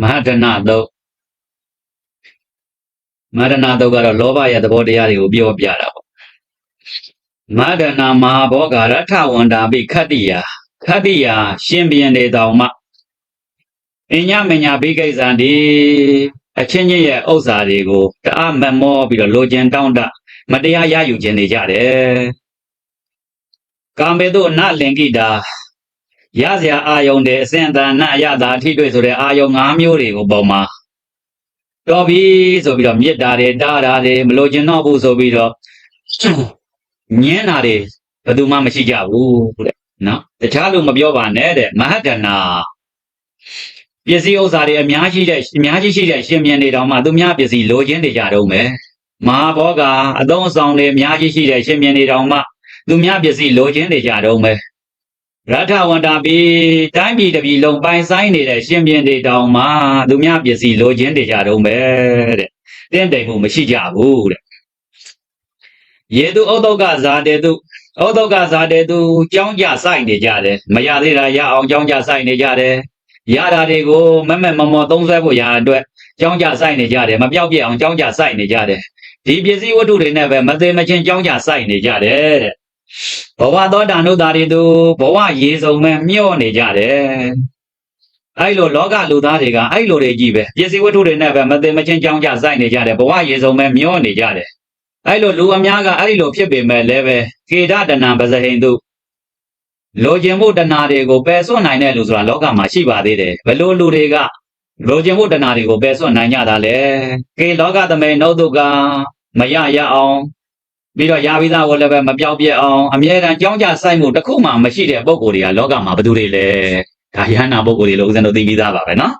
မဟာဒနာတုတ်မဟာဒနာတုတ်ကတော့လောဘရဲ့သဘောတရားတွေကိုပြောပြတာပေါ့မဟာဒနာမဟာဘောဂရထဝန္တာပိခတ္တိယခတ္တိယရှင်ဘီရင်တွေတောင်မှအညမညာဘိကိစ္စံဒီအချင်းချင်းရဲ့ဥစ္စာတွေကိုတအားမမောပြီးတော့လိုချင်တောင်းတမတရားရယူခြင်းနေကြတယ်ကာမေတုအနလင်ကိတာ ရစရာအာယုန်တဲ့အစဉ်အတန်နအယတာအထိတွေ့ဆိုတဲ့အာယုန်၅မျိုးတွေကိုပုံမှာတော်ပြီဆိုပြီးတော့မေတ္တာတွေတားတာတွေမလိုချင်တော့ဘူးဆိုပြီးတော့ညင်းတာတွေဘယ်သူမှမရှိကြဘူးတဲ့နော်တခြားလူမပြောပါနဲ့တဲ့မဟတ္တနာပစ္စည်းဥစ္စာတွေအများကြီးတဲ့အများကြီးရှိတဲ့ရှင်မြန်တွေတောင်မှသူများပစ္စည်းလိုချင်နေကြတော့မယ်မဟာဘောကအသုံးအဆောင်တွေအများကြီးရှိတဲ့ရှင်မြန်တွေတောင်မှသူများပစ္စည်းလိုချင်နေကြတော့မယ် ရထဝန္တာပိတိုင်းပြည်တစ်ပြည်လုံးပိုင်ဆိုင်နေတဲ့ရှင်ပြန်တွေတောင်မှသူများပစ္စည်းလိုချင်နေကြတော့မယ်တဲ့တင့်တယ်မှုမရှိကြဘူးတဲ့ယေတုဩတုကဇာတေတုဩတုကဇာတေတုကြောင်းကြစိုက်နေကြတယ်မရသေးတာရအောင်ကြောင်းကြစိုက်နေကြတယ်ရတာတွေကိုမမက်မမောသုံးဆွဲဖို့ရာအတွက်ကြောင်းကြစိုက်နေကြတယ်မပြောက်ပြက်အောင်ကြောင်းကြစိုက်နေကြတယ်ဒီပစ္စည်းဝတ္ထုတွေနဲ့ပဲမသေးမချင်းကြောင်းကြစိုက်နေကြတယ်တဲ့ ဘဝသောတာနုတာတွေသူဘဝရေစုံမဲ့မျောနေကြတယ်အဲ့လိုလောကလူသားတွေကအဲ့လိုတွေကြီးပဲပစ္စည်းဝတ္ထုတွေနဲ့ပဲမသေးမချင်းကြောင်းကြစိုက်နေကြတယ်ဘဝရေစုံမဲ့မျောနေကြတယ်အဲ့လိုလူအများကအဲ့လိုဖြစ်ပေမဲ့လည်းပဲကေဒတဏံပဇဟိန်တုလိုချင်မှုတဏှာတွေကိုပယ်စွန့်နိုင်တဲ့လူဆိုတာလောကမှာရှိပါသေးတယ်ဘယ်လိုလူတွေကလိုချင်မှုတဏှာတွေကိုပယ်စွန့်နိုင်ကြတာလဲကေလောကသမေနုတုကမရရအောင် ပြီးတော့ယာဝိသားကိုလည်းပဲမပြောက်ပြက်အောင်အမြဲတမ်းကြောင်းကြစိုက်မှုတစ်ခုမှမရှိတဲ့ပုံကိုယ်တွေကလောကမှာဘယ်သူတွေလဲဒါယဟနာပုံကိုယ်တွေလို့ဦးဇင်းတို့သိပြီးသားပါပဲနော်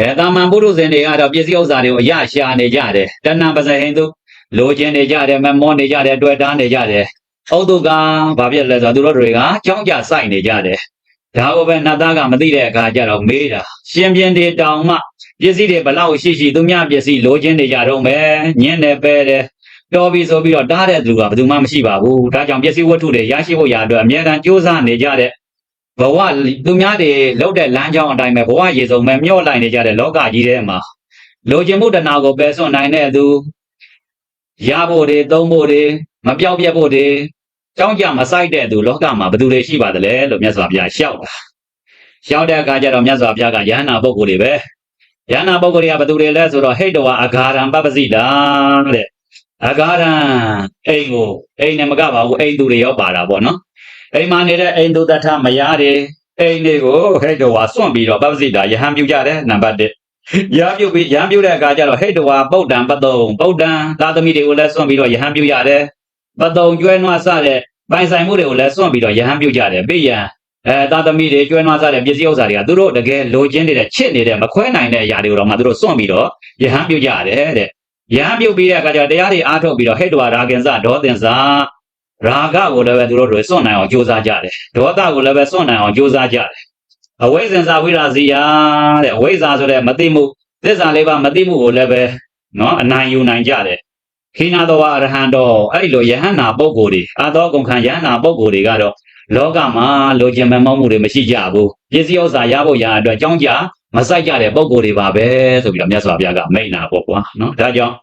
အဲတာမန်ပုရုဇဉ်တွေကတော့ပစ္စည်းဥစ္စာတွေကိုအရရှာနေကြတယ်တဏ္ဍပဇဟိန်တုလိုချင်နေကြတယ်မမောနေကြတယ်တွေ့တားနေကြတယ်ဩတုကဘာဖြစ်လဲဆိုတော့သူတို့တွေကကြောင်းကြစိုက်နေကြတယ်ဒါကိုပဲနတ်သားကမသိတဲ့အခါကျတော့မေးတာရှင်ပြင်းတွေတောင်မှပစ္စည်းတွေဘလောက်ရှိရှိသူများပစ္စည်းလိုချင်နေကြတော့မယ်ညင်းတယ်ပဲတယ် တော်ပြီဆိုပြီးတော့တားတဲ့သူကဘယ်သူမှမရှိပါဘူးဒါကြောင့်ပစ္စည်းဝတ္ထုတွေရရှိဖို့ရအတွက်အမြဲတမ်းကြိုးစားနေကြတဲ့ဘဝသူများတွေလောက်တဲ့လမ်းကြောင်းအတိုင်းပဲဘဝရေစုံပဲမျောလိုက်နေကြတဲ့လောကကြီးထဲမှာလိုချင်မှုတဏှာကိုပယ်စွန့်နိုင်တဲ့သူရဖို့တွေသုံးဖို့တွေမပြောက်ပြက်ဖို့တွေကြောင်းကြမဆိုင်တဲ့သူလောကမှာဘယ်သူတွေရှိပါသလဲလို့မြတ်စွာဘုရားရှောက်တာရှောက်တဲ့အခါကျတော့မြတ်စွာဘုရားကယဟနာပုဂ္ဂိုလ်တွေပဲယဟနာပုဂ္ဂိုလ်တွေကဘယ်သူတွေလဲဆိုတော့ဟိတ်တော်အဂါရံပပစိတာတဲ့ အဂါရံအိမ်ကိုအိမ်နဲ့မကပါဘူးအိမ်သူတွေရောပါတာပေါ့နော်အိမ်မှာနေတဲ့အိမ်သူတထမယားတွေအိမ်တွေကိုဟိတ်တော်စွန့်ပြီးတော့ပပစိတာယဟန်ပြုကြတယ်နံပါတ်1ရဟန်းပြုပြီးရဟန်းပြုတဲ့အခါကျတော့ဟိတ်တော်ပုတ်တံပတုံပုတ်တံသာသမီတွေကိုလည်းစွန့်ပြီးတော့ယဟန်ပြုရတယ်ပတုံကျွဲနွားစတဲ့ပိုင်ဆိုင်မှုတွေကိုလည်းစွန့်ပြီးတော့ယဟန်ပြုကြတယ်ပြည့်ရန်အဲသာသမီတွေကျွဲနွားစတဲ့ပစ္စည်းဥစ္စာတွေကသူတို့တကယ်လိုချင်နေတဲ့ချစ်နေတဲ့မခွဲနိုင်တဲ့အရာတွေကိုတော့မှသူတို့စွန့်ပြီးတော့ယဟန်ပြုကြရတယ်တဲ့ ယဟန်ပြုပြီးတဲ့အခါကျတော့တရားတွေအားထုတ်ပြီးတော့ဟိတ်တော်ရာဂင်္စဒေါသင်္စရာဂကိုလည်းပဲသူတို့တွေစွန့်နိုင်အောင်ကြိုးစားကြတယ်ဒေါသကိုလည်းပဲစွန့်နိုင်အောင်ကြိုးစားကြတယ်အဝိဇ္ဇာဝိရာဇီယာတဲ့အဝိဇ္ဇာဆိုတဲ့မသိမှုသစ္စာလေးပါးမသိမှုကိုလည်းပဲနော်အနိုင်ယူနိုင်ကြတယ်ခိနာတော်အရဟံတော်အဲ့ဒီလိုယဟန္တာပုဂ္ဂိုလ်တွေအာသောကုန်ခံယဟန္တာပုဂ္ဂိုလ်တွေကတော့လောကမှာလိုချင်မမောမှုတွေမရှိကြဘူးပစ္စည်းဥစ္စာရဖို့ရအတွက်ကြောင်းကြ မဆိုင်ကြတဲ့ပုဂ္ဂိုလ်တွေပါပဲဆိုပြီးတော့မြတ်စွာဘုရားကမိန့်တာပေါ့ကွာနော်ဒါကြောင့်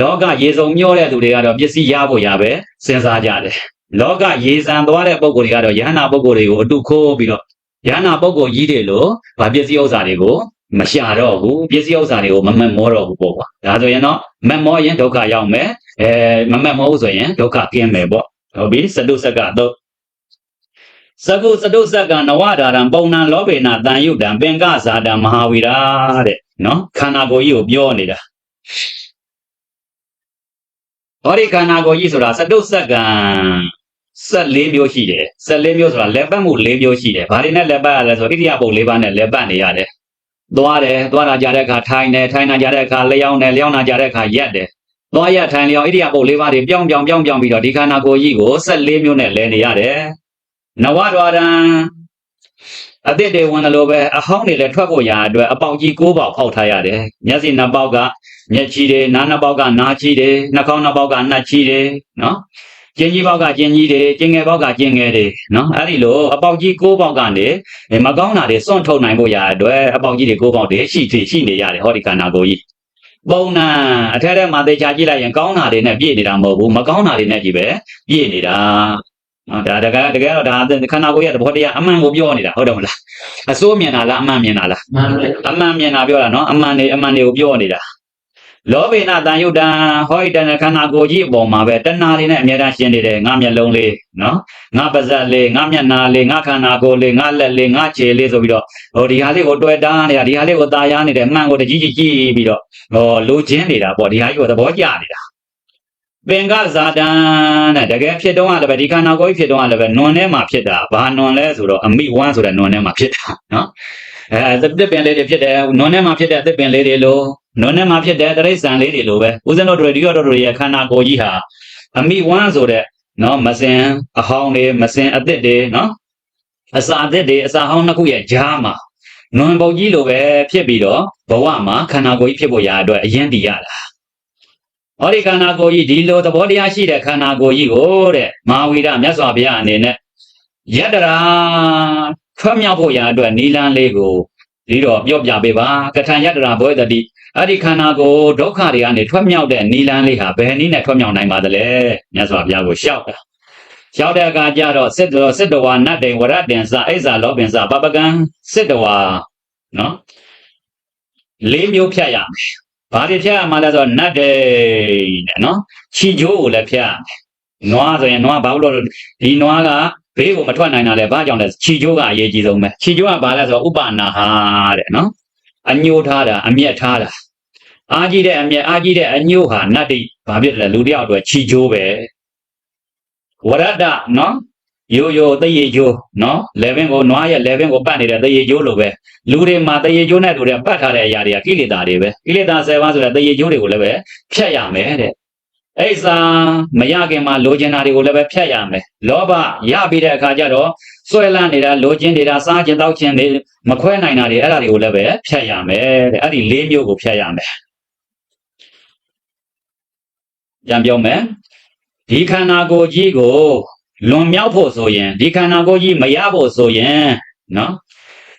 လောကရေစုံမျောတဲ့သူတွေကတော့ပစ္စည်းရဖို့ရပဲစဉ်းစားကြတယ်လောကရေစံသွားတဲ့ပုဂ္ဂိုလ်တွေကတော့ယဟန္တာပုဂ္ဂိုလ်တွေကိုအတုခိုးပြီးတော့ယဟနာပုဂ္ဂိုလ်ကြီးတွေလို့ဗာပစ္စည်းဥစ္စာတွေကိုမရှာတော့ဘူးပစ္စည်းဥစ္စာတွေကိုမမက်မောတော့ဘူးပေါ့ကွာဒါဆိုရင်တော့မက်မောရင်ဒုက္ခရောက်မယ်အဲမမက်မောဘူးဆိုရင်ဒုက္ခကင်းမယ်ပေါ့ဟုတ်ပြီစတုစကတော့ စကုစတုစကနဝဒါရံပုံနံလောဘေနတန်ယုတံပင်ကဇာတံမဟာဝီရာတဲ့နော်ခန္ဓာကိုယ်ကြီးကိုပြောနေတာဟောဒီခန္ဓာကိုယ်ကြီးဆိုတာစတုစကံ14မျိုးရှိတယ်14မျိုးဆိုတာလက်ပတ်မှု4မျိုးရှိတယ်ဘာတွေနဲ့လက်ပတ်ရလဲဆိုဣရိယာပုတ်4ပါးနဲ့လက်ပတ်နေရတယ်သွားတယ်သွားတာကြတဲ့အခါထိုင်တယ်ထိုင်တာကြတဲ့အခါလျောင်းတယ်လျောင်းတာကြတဲ့အခါရက်တယ်သွားရထိုင်လျောင်းဣရိယာပုတ်4ပါးတွေပြောင်းပြောင်းပြောင်းပြောင်းပြီးတော့ဒီခန္ဓာကိုယ်ကြီးကို14မျိုးနဲ့လဲနေရတယ် နဝဒွာရံအတိတ်တွေဝင်တယ်လို့ပဲအဟောင်းတွေလည်းထွက်ဖို့ရာအတွက်အပေါက်ကြီး၉ပေါက်ဖောက်ထားရတယ်မျက်စိနှစ်ပေါက်ကမျက်ချီတွေနားနှစ်ပေါက်ကနားချီတွေနှာခေါင်းနှစ်ပေါက်ကနှာချီတွေနော်ကျင်းကြီးပေါက်ကကျင်းကြီးတွေကျင်းငယ်ပေါက်ကကျင်းငယ်တွေနော်အဲ့ဒီလိုအပေါက်ကြီး၉ပေါက်ကနေမကောင်းတာတွေစွန့်ထုတ်နိုင်ဖို့ရအတွက်အပေါက်ကြီးတွေ၉ပေါက်တွေရှိရှိရှိနေရတယ်ဟောဒီခန္ဓာကိုယ်ကြီးပုံနာအထက်ထဲမှာသေချာကြည့်လိုက်ရင်ကောင်းတာတွေနဲ့ပြည့်နေတာမဟုတ်ဘူးမကောင်းတာတွေနဲ့ကြီးပဲပြည့်နေတာ နော်ဒါတကယ်တကယ်တော့ဒါခန္ဓာကိုယ်ရဲ့သဘောတရားအမှန်ကိုပြောနေတာဟုတ်တယ်မလားအစိုးမြင်တာလားအမှန်မြင်တာလားမှန်တယ်အမှန်မြင်တာပြောတာနော်အမှန်တွေအမှန်တွေကိုပြောနေတာလောဘိနတန်ယုတ်တံဟောဣတံခန္ဓာကိုယ်ကြီးအပေါ်မှာပဲတဏှာတွေနဲ့အများအားရှင်းနေတယ်ငါမျက်လုံးလေးနော်ငါပါးစပ်လေးငါမျက်နှာလေးငါခန္ဓာကိုယ်လေးငါလက်လေးငါခြေလေးဆိုပြီးတော့ဟိုဒီဟာလေးကိုတွေ့တာနေတာဒီဟာလေးကိုตาရနေတယ်မှန်ကိုတကြီးကြီးကြည့်ပြီးတော့ဟောလိုချင်နေတာပေါ့ဒီဟာကြီးကိုသဘောကျနေတာ ပင်ကဇာတံတဲ့တကယ်ဖြစ်တော့လည်းပဲဒီခန္ဓာကိုယ်ကြီးဖြစ်တော့လည်းပဲနွန်ထဲမှာဖြစ်တာဘာနွန်လဲဆိုတော့အမိဝမ်းဆိုတဲ့နွန်ထဲမှာဖြစ်တာနော်အဲသစ်ပင်လေးတွေဖြစ်တယ်နွန်ထဲမှာဖြစ်တဲ့သစ်ပင်လေးတွေလိုနွန်ထဲမှာဖြစ်တဲ့တရိษံလေးတွေလိုပဲဦးဇင်းတို့တို့ဒီရောတို့တို့ရဲ့ခန္ဓာကိုယ်ကြီးဟာအမိဝမ်းဆိုတဲ့နော်မစင်အဟောင်းတွေမစင်အသစ်တွေနော်အစာအသစ်တွေအစာဟောင်းနှစ်ခုရဲ့ကြားမှာနွန်ပုတ်ကြီးလိုပဲဖြစ်ပြီးတော့ဘဝမှာခန္ဓာကိုယ်ကြီးဖြစ်ဖို့ရာအတွက်အရင်တည်ရတာ ဟောဒီခန္ဓာကိုယ်ကြီးဒီလိုသဘောတရားရှိတဲ့ခန္ဓာကိုယ်ကြီးကိုတဲ့မဟာဝိဒမြတ်စွာဘုရားအနေနဲ့ယတရာထွက်မြောက်ဖို့ရာအတွက်နီလန်းလေးကိုဒီတော့ပြောပြပေးပါကထံယတရာဘောဓတိအဲ့ဒီခန္ဓာကိုယ်ဒုက္ခတွေကနေထွက်မြောက်တဲ့နိလန်းလေးဟာဘယ်နည်းနဲ့ထွက်မြောက်နိုင်ပါသလဲမြတ်စွာဘုရားကိုရှောက်တာရှောက်တဲ့အခါကျတော့စစ်တော်စစ်တော်ဝနတ်တိန်ဝရတ္တင်စအိဇာလောပင်စပပကံစစ်တော်ဝနော်လေးမျိုးဖြတ်ရမယ် ဘာတွေဖြတ်ရမှာလဲဆိုတော့နတ်တိန်တဲ့နော်ခြိကျိုးကိုလည်းဖြတ်ရမယ်နွားဆိုရင်နွားဘာလို့လဲဒီနွားကဘေးကိုမထွက်နိုင်တာလဲဘာကြောင့်လဲခြိကျိုးကအရေးကြီးဆုံးပဲခြိကျိုးကဘာလဲဆိုတော့ဥပနာဟာတဲ့နော်အညှိုးထားတာအမျက်ထားတာအားကြီးတဲ့အမျက်အားကြီးတဲ့အညှိုးဟာနတ်တိဘာဖြစ်လဲလူတယောက်အတွက်ခြိကျိုးပဲဝရတ္တနော် ရိုးရိုးတရေကျိုးနော် level ကိုနွားရဲ့ level ကိုပတ်နေတဲ့တရေကျိုးလိုပဲလူတွေမှာတရေကျိုးနဲ့တူတဲ့ပတ်ထားတဲ့အရာတွေကကိလေသာတွေပဲကိလေသာ7ပါးဆိုတဲ့တရေကျိုးတွေကိုလည်းပဲဖြတ်ရမယ်တဲ့အိဆာမရခင်မှာလိုချင်တာတွေကိုလည်းပဲဖြတ်ရမယ်လောဘရပြီးတဲ့အခါကျတော့ဆွဲလန်းနေတာလိုချင်နေတာစားချင်တောက်ချင်နေမခွဲနိုင်တာတွေအဲ့ဒါတွေကိုလည်းပဲဖြတ်ရမယ်တဲ့အဲ့ဒီလေးမျိုးကိုဖြတ်ရမယ်ပြန်ပြောမယ်ဒီခန္ဓာကိုယ်ကြီးကို လွန်မြောက်ဖို့ဆိုရင်ဒီခန္ဓာကိုယ်ကြီးမရဖို့ဆိုရင်နော်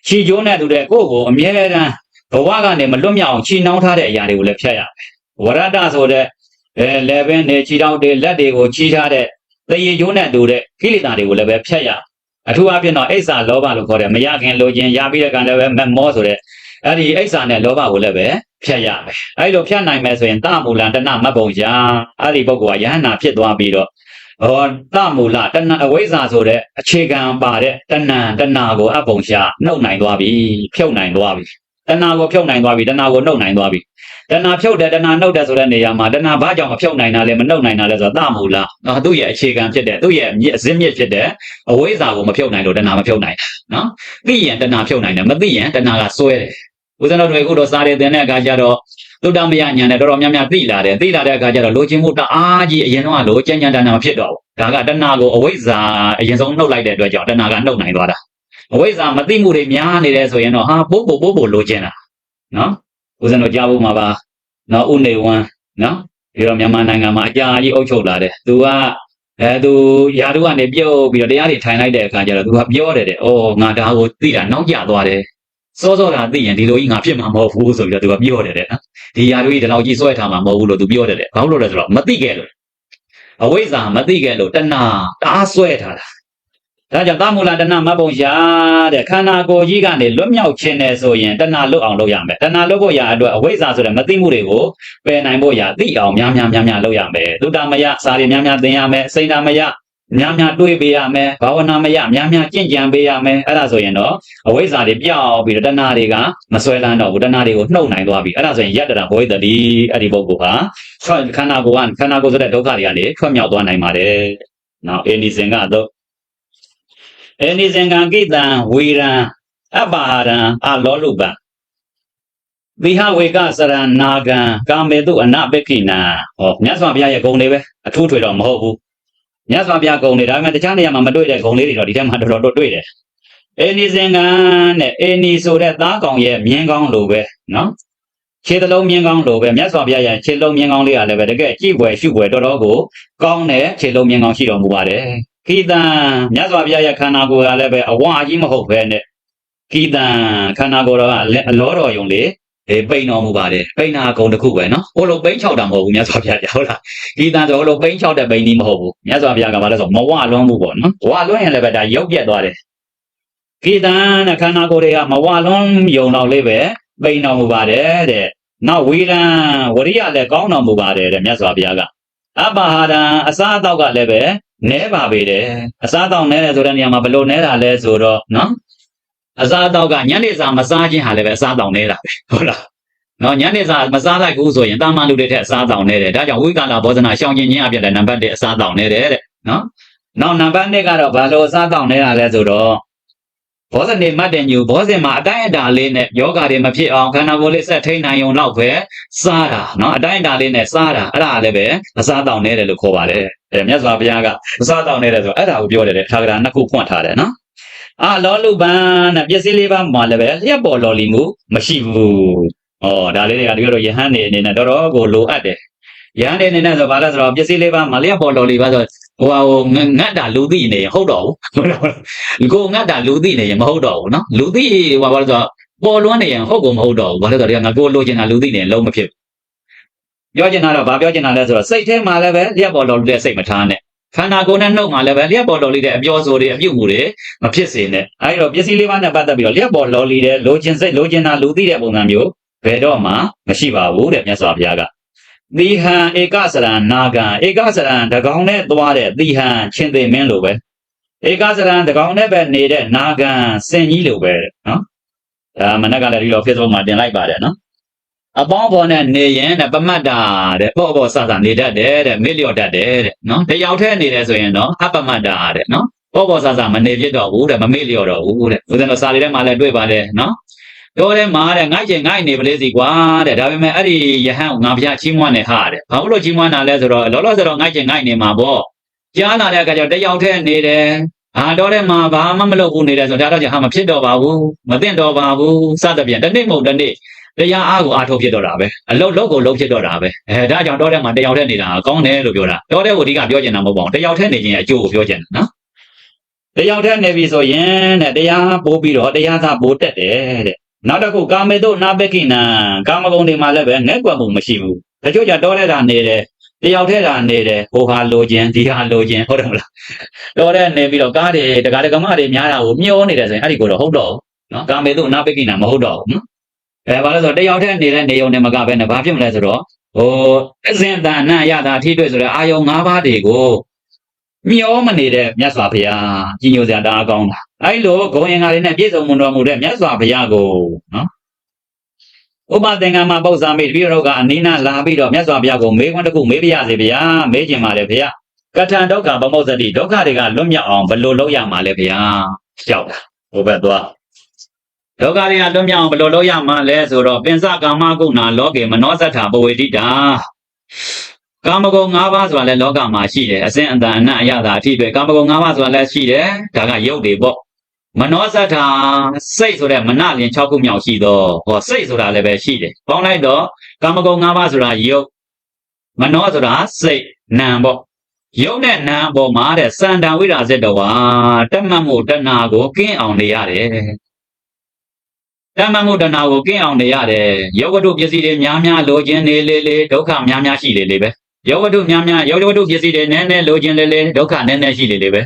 ခြိကျိုးနဲ့တူတဲ့ကိုယ့်ကိုအမြဲတမ်းဘဝကနေမလွတ်မြောက်အောင်ခြိနှောင်းထားတဲ့အရာတွေကိုလည်းဖြတ်ရမယ်ဝရဒဆိုတဲ့အဲလက်ဘင်းတွေခြေထောက်တွေလက်တွေကိုချီးထားတဲ့သေရကျိုးနဲ့တူတဲ့ကိလေသာတွေကိုလည်းပဲဖျက်ရအထူးအဖြင့်တော့အိဆာလောဘလို့ခေါ်တယ်မရခင်လိုချင်ရပြီးတဲ့ကံလည်းပဲမမောဆိုတဲ့အဲ့ဒီအိဆာနဲ့လောဘကိုလည်းပဲဖျက်ရမယ်အဲ့လိုဖျက်နိုင်မယ်ဆိုရင်တမူလတဏမတ်ပုံရာအဲ့ဒီပုဂ္ဂိုလ်ကယဟန္တာဖြစ်သွားပြီးတော့ ဟောတမူလတဏအဝိဇ္ဇာဆိုတဲ့အခြေခံပါတဲ့တဏတဏကိုအပုံရှာနှုတ်နိုင်သွားပြီဖြုတ်နိုင်သွားပြီတဏကိုဖြုတ်နိုင်သွားပြီတဏကိုနှုတ်နိုင်သွားပြီတဏှာဖြုတ်တယ်တဏှာနှုတ်တယ်ဆိုတဲ့နေရာမှာတဏှာဘာကြောင့်မဖြုတ်နိုင်တာလဲမနှုတ်နိုင်တာလဲဆိုတော့တမူလားနော်သူ့ရဲ့အခြေခံဖြစ်တဲ့သူ့ရဲ့မြစ်အစင်းမြစ်ဖြစ်တဲ့အဝိဇ္ဇာကိုမဖြုတ်နိုင်လို့တဏှာမဖြုတ်နိုင်တာနော်သိရင်တဏှာဖြုတ်နိုင်တယ်မသိရင်တဏှာကစွဲတယ် ဦးဇင်းတို့တွေအခုတော့စားရတဲ့အခါကျတော့သုတ္တမယညာနဲ့တော်တော်များများသိလာတယ်သိလာတဲ့အခါကျတော့လိုချင်မှုတအားကြီးအရင်တော့ကလိုကြံ့ကြံ့တဏှာမဖြစ်တော့ဘူးဒါကတဏှာကိုအဝိဇ္ဇာအရင်ဆုံးနှုတ်လိုက်တဲ့အတွက်ကြောင့်တဏှာကနှုတ်နိုင်သွားတာအဝိဇ္ဇာမသိမှုတွေများနေတယ်ဆိုရင်တော့ဟာပို့ပို့ပို့ပို့လိုချင်တာနော်ဦးဇင်းတို့ကြားဖို့မှာပါနော်ဥနေဝမ်းနော်ဒီတော့မြန်မာနိုင်ငံမှာအကြာကြီးအုပ်ချုပ်လာတယ်သူကအဲသူယာတုကနေပြုတ်ပြီးတော့တရားတွေထိုင်လိုက်တဲ့အခါကျတော့သူကပြောတယ်တဲ့အော်ငါဒါကိုသိတာနောက်ကျသွားတယ် စောစောကသိရင်ဒီလိုကြီးငါဖြစ်မှာမဟုတ်ဘူးဆိုပြီးတော့သူကပြောတယ်တဲ့နော်ဒီယာတုကြီးဒီလောက်ကြီးစွဲထားမှာမဟုတ်ဘူးလို့သူပြောတယ်တဲ့ဘာလို့လဲဆိုတော့မသိခဲ့လို့အဝိဇ္ဇာမသိခဲ့လို့တဏှာတအားစွဲထားတာဒါကြောင့်သမူလတဏှာမတ်ပုံရှာတဲ့ခန္ဓာကိုယ်ကြီးကနေလွတ်မြောက်ခြင်းနဲ့ဆိုရင်တဏှာလွတ်အောင်လုပ်ရမယ်တဏှာလွတ်ဖို့ရအတွက်အဝိဇ္ဇာဆိုတဲ့မသိမှုတွေကိုပယ်နိုင်ဖို့ရသိအောင်များများများများလုပ်ရမယ်သုတမယစာရီများများသင်ရမယ်စိတ်ဓာမယ များများတွေးပေးရမယ်ဘာဝနာမယများများကြင့်ကြံပေးရမယ်အဲ့ဒါဆိုရင်တော့အဝိဇ္ဇာတွေပြောင်းပြီးတော့တဏှာတွေကမဆွဲလန်းတော့ဘူးတဏှာတွေကိုနှုတ်နိုင်သွားပြီအဲ့ဒါဆိုရင်ယတ္တရာဘဝိတ္တိအဲ့ဒီပုဂ္ဂိုလ်ဟာထွက်ခန္ဓာကိုယ်ကခန္ဓာကိုယ်ဆိုတဲ့ဒုက္ခတွေကနေထွက်မြောက်သွားနိုင်ပါတယ်နောက်အေနိစင်ကတော့အေနိစင်ကံကိတံဝေရံအပ္ပါဟာရံအလောလုပံသီဟဝေကစရဏာဂံကာမေတုအနပက္ခိနံဟောမြတ်စွာဘုရားရဲ့ဂုဏ်တွေပဲအထူးထွေတော့မဟုတ်ဘူး မြတ်စွာဘုရားဂုဏ်တွေဒါပေမဲ့တခြားနေရာမှာမတွေ့တဲ့ဂုဏ်လေးတွေတော့ဒီထဲမှာတော်တော်တွေ့တယ်အေနီစင်ကံတဲ့အေနီဆိုတဲ့သားကောင်ရဲ့မြင်းကောင်းလိုပဲနော်ခြေသလုံးမြင်းကောင်းလိုပဲမြတ်စွာဘုရားရဲ့ခြေလုံးမြင်းကောင်းလေးကလည်းပဲတကယ်ကြည့်ွယ်ရှုွယ်တော်တော်ကိုကောင်းတဲ့ခြေလုံးမြင်းကောင်းရှိတော်မူပါတယ်ခိတံမြတ်စွာဘုရားရဲ့ခန္ဓာကိုယ်ကလည်းပဲအဝါအကြီးမဟုတ်ပဲနဲ့ခိတံခန္ဓာကိုယ်တော်ကလည်းအလောတော်ယုံလေေ ပိန်တော်မူပါတယ်ပိန်နာကုံတစ်ခုပဲနော်ဟိုလိုပိန်6တာမဟုတ်ဘူးမြတ်စွာဘုရားဟုတ်လားဒီတန်ဆိုဟိုလိုပိန်6တဲ့ပိန်ဒီမဟုတ်ဘူးမြတ်စွာဘုရားကဘာလဲဆိုမဝလွန်းမှုပေါ့နော်ဝလွန်းရင်လည်းပဲဒါရုပ်ပြက်သွားတယ်ကိတန်နဲ့ခန္ဓာကိုယ်တွေကမဝလွန်းယုံတော့လေးပဲပိန်တော်မူပါတယ်တဲ့နောက်ဝေဒံဝရိယလည်းကောင်းတော်မူပါတယ်တဲ့မြတ်စွာဘုရားကအပ္ပဟာဒံအစားအသောက်ကလည်းပဲနဲပါပေတယ်အစားအသောက်နဲတယ်ဆိုတဲ့နေရာမှာဘယ်လိုနဲတာလဲဆိုတော့နော် အစားအသောက်ကညနေစာမစားခြင်းဟာလည်းပဲအစားအသောက်နေတာပဲဟုတ်လားနော်ညနေစာမစားလိုက်ဘူးဆိုရင်တာမန်လူတွေထက်အစားအသောက်နေတယ်ဒါကြောင့်ဝိကာလဘောဇနာရှောင်ကျင်ခြင်းအပြည့်လည်းနံပါတ်1အစားအသောက်နေတယ်တဲ့နော်နောက်နံပါတ်2ကတော့ဘာလို့အစားအသောက်နေတာလဲဆိုတော့ဘောဇနေမတ်တဲ့ညူဘောဇင်မှာအတိုင်းအတာလေးနဲ့ယောဂါတွေမဖြစ်အောင်ခန္ဓာကိုယ်လေးဆက်ထိန်နိုင်ုံတော့ပဲစားတာနော်အတိုင်းအတာလေးနဲ့စားတာအဲ့ဒါလည်းပဲအစားအသောက်နေတယ်လို့ခေါ်ပါတယ်အဲမြတ်စွာဘုရားကအစားအသောက်နေတယ်ဆိုအဲ့ဒါကိုပြောတယ်တဲ့ထာဂရာနှစ်ခုဖွင့်ထားတယ်နော် အာလောလုပန်တဲ့ပစ္စည်းလေးပါမှာလည်းပဲလျက်ပေါ်လော်လီမှုမရှိဘူး။ဩဒါလေးတွေကဒီလိုယဟန်နေအနေနဲ့တော်တော်ကိုလိုအပ်တယ်။ယဟန်နေအနေနဲ့ဆိုဘာလဲဆိုတော့ပစ္စည်းလေးပါမှာလျက်ပေါ်လော်လီပါဆိုဟိုဟာဟိုငတ်တာလူသိနေရင်ဟုတ်တော့ဘူး။ကိုငတ်တာလူသိနေရင်မဟုတ်တော့ဘူးနော်။လူသိဟိုဘာလဲဆိုတော့ပေါ်လွန်းနေရင်ဟုတ်ကုန်မဟုတ်တော့ဘူး။ဘာလဲဆိုတော့ငါကိုလိုချင်တာလူသိနေရင်လုံးမဖြစ်ဘူး။ပြောချင်တာတော့ဘာပြောချင်တာလဲဆိုတော့စိတ်ထဲမှာလည်းပဲလျက်ပေါ်လော်လီတဲ့စိတ်မထားနဲ့ ခန္ဓာကိုယ်နဲ့နှုတ်မှာလည်းပဲလျှက်ပေါ်လော်လီတဲ့အပြောဆိုတွေအပြုတ်မှုတွေမဖြစ်စေနဲ့အဲဒီတော့ပစ္စည်းလေးပါးနဲ့ပတ်သက်ပြီးတော့လျှက်ပေါ်လော်လီတဲ့လိုချင်စိတ်လိုချင်တာလူသိတဲ့ပုံစံမျိုးဘယ်တော့မှမရှိပါဘူးတဲ့မြတ်စွာဘုရားကသီဟံဧကစရံနာဂံဧကစရံတကောင်နဲ့သွားတဲ့သီဟံချင်းသိမင်းလိုပဲဧကစရံတကောင်နဲ့ပဲနေတဲ့နာဂံစင်ကြီးလိုပဲနော်ဒါမနက်ကလည်းဒီလို Facebook မှာတင်လိုက်ပါတယ်နော် အပေါင်းပေါ်နဲ့နေရင်တဲ့ပမတ်တာတဲ့ပေါ့ပေါ့ဆဆနေတတ်တယ်တဲ့မေ့လျော့တတ်တယ်တဲ့နော်တယောက်တည်းနေတယ်ဆိုရင်တော့အပမတ်တာတဲ့နော်ပေါ့ပေါ့ဆဆမနေဖြစ်တော့ဘူးတဲ့မမေ့လျော့တော့ဘူးတဲ့ဦးဇင်းတို့စာလေးထဲမှာလည်းတွေ့ပါတယ်နော်တော့ထဲမှာတဲ့ငိုက်ချင်ငိုက်နေပလေးစီကွာတဲ့ဒါပေမဲ့အဲ့ဒီယဟန်ငါဖျားချီးမွမ်းနေဟာတဲ့ဘာလို့ချီးမွမ်းတာလဲဆိုတော့လောလောဆယ်တော့ငိုက်ချင်ငိုက်နေမှာပေါ့ကြားလာတဲ့အခါကျတော့တယောက်တည်းနေတယ်ဟာတော့တဲ့မှာဘာမှမလုပ်ဘူးနေတယ်ဆိုတော့ဒါတော့ဟာမဖြစ်တော့ပါဘူးမသိတော့ပါဘူးစသဖြင့်တစ်နေ့မဟုတ်တစ်နေ့ တရားအားကိုအားထုတ်ဖြစ်တော့တာပဲအလုတ်လုတ်ကိုလုတ်ဖြစ်တော့တာပဲအဲဒါကြောင့်တော့တဲ့မှာတယောက်တည်းနေတာကောင်းတယ်လို့ပြောတာတော့တဲ့ကိုအဓိကပြောချင်တာမဟုတ်ပါဘူးတယောက်တည်းနေခြင်းအကျိုးကိုပြောချင်တာနော်တယောက်တည်းနေပြီဆိုရင်တဲ့တရားပိုးပြီးတော့တရားသာပိုးတက်တယ်တဲ့နောက်တစ်ခုကာမေတုနာပကိနံကာမဂုဏ်တွေမှာလည်းပဲငဲ့ကွက်မှုမရှိဘူးတချို့ကြတော့တဲ့တာနေတယ်တယောက်တည်းတာနေတယ်ဟိုဟာလိုခြင်းဒီဟာလိုခြင်းဟုတ်တယ်မလားတော့တဲ့နေပြီးတော့ကားတွေတကားတကမတွေများတာကိုမျောနေတယ်ဆိုရင်အဲ့ဒီကိုတော့ဟုတ်တော့ဘူးနော်ကာမေတုနာပကိနံမဟုတ်တော့ဘူးနော် အဲဘာလို့ဆိုတော့တယောက်တည်းနေတဲ့နေုံနဲ့မကပဲနဲ့ဘာဖြစ်မလဲဆိုတော့ဟိုအစဉ်တန်နာရတာအထီးတွေ့ဆိုတဲ့အာယုံ၅ပါးတွေကိုမျောမနေတဲ့မြတ်စွာဘုရားကြီးညိုစရာတအားကောင်းတာအဲလိုဂုံရင်္ဂါတွေနဲ့ပြည့်စုံမွန်တော်မူတဲ့မြတ်စွာဘုရားကိုနော်ဥပသင်္ကမပု္ပ္ပာမိတပိရောကအနိနာလာပြီးတော့မြတ်စွာဘုရားကိုမေးခွန်းတစ်ခုမေးပြရစေဗျာမေးချင်ပါလေဗျာကထံဒုက္ခဗမောဇ္ဇတိဒုက္ခတွေကလွတ်မြောက်အောင်ဘယ်လိုလုပ်ရမှာလဲဗျာကြောက်တာဟိုဘက်သွား ဒုက္ခတွေကလွတ်မြောက်အောင်ဘယ်လိုလုပ်ရမှာလဲဆိုတော့ပင်စကာမဂုဏလောကေမနောသတ္ထာပဝေတိတာကာမဂုဏ်၅ပါးဆိုတာလည်းလောကမှာရှိတယ်အစဉ်အတန်အနတ်အရသာအထိပဲကာမဂုဏ်၅ပါးဆိုတာလည်းရှိတယ်ဒါကရုပ်တွေပေါ့မနောသတ္ထာစိတ်ဆိုတဲ့မနလင်6ခုမြောက်ရှိတော့ဟောစိတ်ဆိုတာလည်းပဲရှိတယ်ပေါင်းလိုက်တော့ကာမဂုဏ်၅ပါးဆိုတာရုပ်မနောဆိုတာစိတ်နာမ်ပေါ့ရုပ်နဲ့နာမ်ပေါ်မှာတဲ့စန္ဒံဝိရာဇတ်တော်ဟာတတ်မှတ်မှုတဏှာကိုကင်းအောင်နေရတယ် တမ္မမုဒ္ဒနာကိုကင်းအောင်နေရတယ်ယောဂတုပစ္စည်းတွေများများလိုချင်နေလေလေဒုက္ခများများရှိလေလေပဲယောဂတုများများယောဂတုပစ္စည်းတွေနည်းနည်းလိုချင်လေလေဒုက္ခနည်းနည်းရှိလေလေပဲ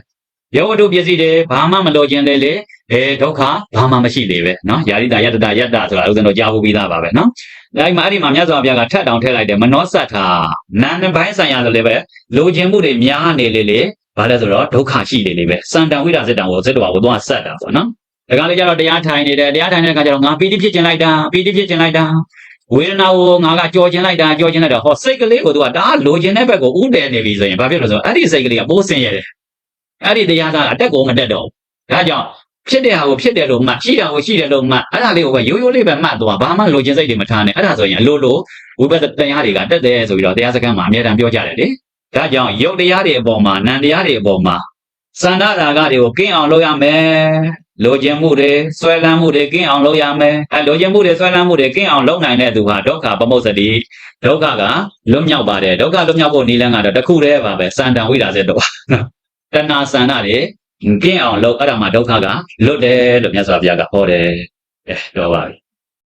ယောဂတုပစ္စည်းတွေဘာမှမလိုချင်လေလေအဲဒုက္ခဘာမှမရှိလေပဲနော်ယာရိတာယတတာယတတာဆိုတာဥစဉ်တော့ကြားဖို့ပြီးသားပါပဲနော်အဲဒီမှာအဲ့ဒီမှာမြတ်စွာဘုရားကထပ်တောင်ထည့်လိုက်တယ်မနောဆတ်တာနာမ်ပိုင်းဆိုင်ရာဆိုလေပဲလိုချင်မှုတွေများနေလေလေဘာလဲဆိုတော့ဒုက္ခရှိလေလေပဲစံတံဝိဒါစတံကိုစစ်တော်ကိုသွားဆက်တာပေါ့နော် ဒါကလည်းကြတော့တရားထိုင်နေတယ်တရားထိုင်တဲ့အခါကျတော့ငါပီတိဖြစ်ခြင်းလိုက်တာပီတိဖြစ်ခြင်းလိုက်တာဝေဒနာကိုငါကကြော်ခြင်းလိုက်တာကြော်ခြင်းလိုက်တာဟောစိတ်ကလေးကိုသူကဒါလိုချင်တဲ့ဘက်ကိုဥတည်နေပြီဆိုရင်ဘာဖြစ်လို့လဲဆိုတော့အဲ့ဒီစိတ်ကလေးကပိုးဆင်းရဲတယ်အဲ့ဒီတရားကအတက်ကိုမတက်တော့ဘူးဒါကြောင့်ဖြစ်တဲ့ဟာကိုဖြစ်တယ်လို့မှတ်ရှိတာကိုရှိတယ်လို့မှတ်အဲ့ဒါလေးကိုပဲရိုးရိုးလေးပဲမှတ်သွားဘာမှလိုချင်စိတ်တွေမထားနဲ့အဲ့ဒါဆိုရင်အလိုလိုဝိပဿနာတရားတွေကတက်တယ်ဆိုပြီးတော့တရားစခန်းမှာအများတန်းပြောကြတယ်လေဒါကြောင့်ယုတ်တရားတွေအပေါ်မှာနံတရားတွေအပေါ်မှာ စန္ဒရာဂတွေကိုကင်းအောင်လုပ်ရမယ်လိုချင်မှုတွေဆွဲလန်းမှုတွေကင်းအောင်လုပ်ရမယ်အဲလိုချင်မှုတွေဆွဲလန်းမှုတွေကင်းအောင်လုပ်နိုင်တဲ့သူဟာဒုက္ခပမုစ္စတိဒုက္ခကလွတ်မြောက်ပါတယ်ဒုက္ခလွတ်မြောက်ဖို့နည်းလမ်းကတော့တစ်ခုတည်းပါပဲစန္ဒံဝိဒါစေတော့နော်တဏှာစန္ဒတွေကင်းအောင်လုပ်အဲ့ဒါမှဒုက္ခကလွတ်တယ်လို့မြတ်စွာဘုရားကဟောတယ်အဲတော့ပါပြီ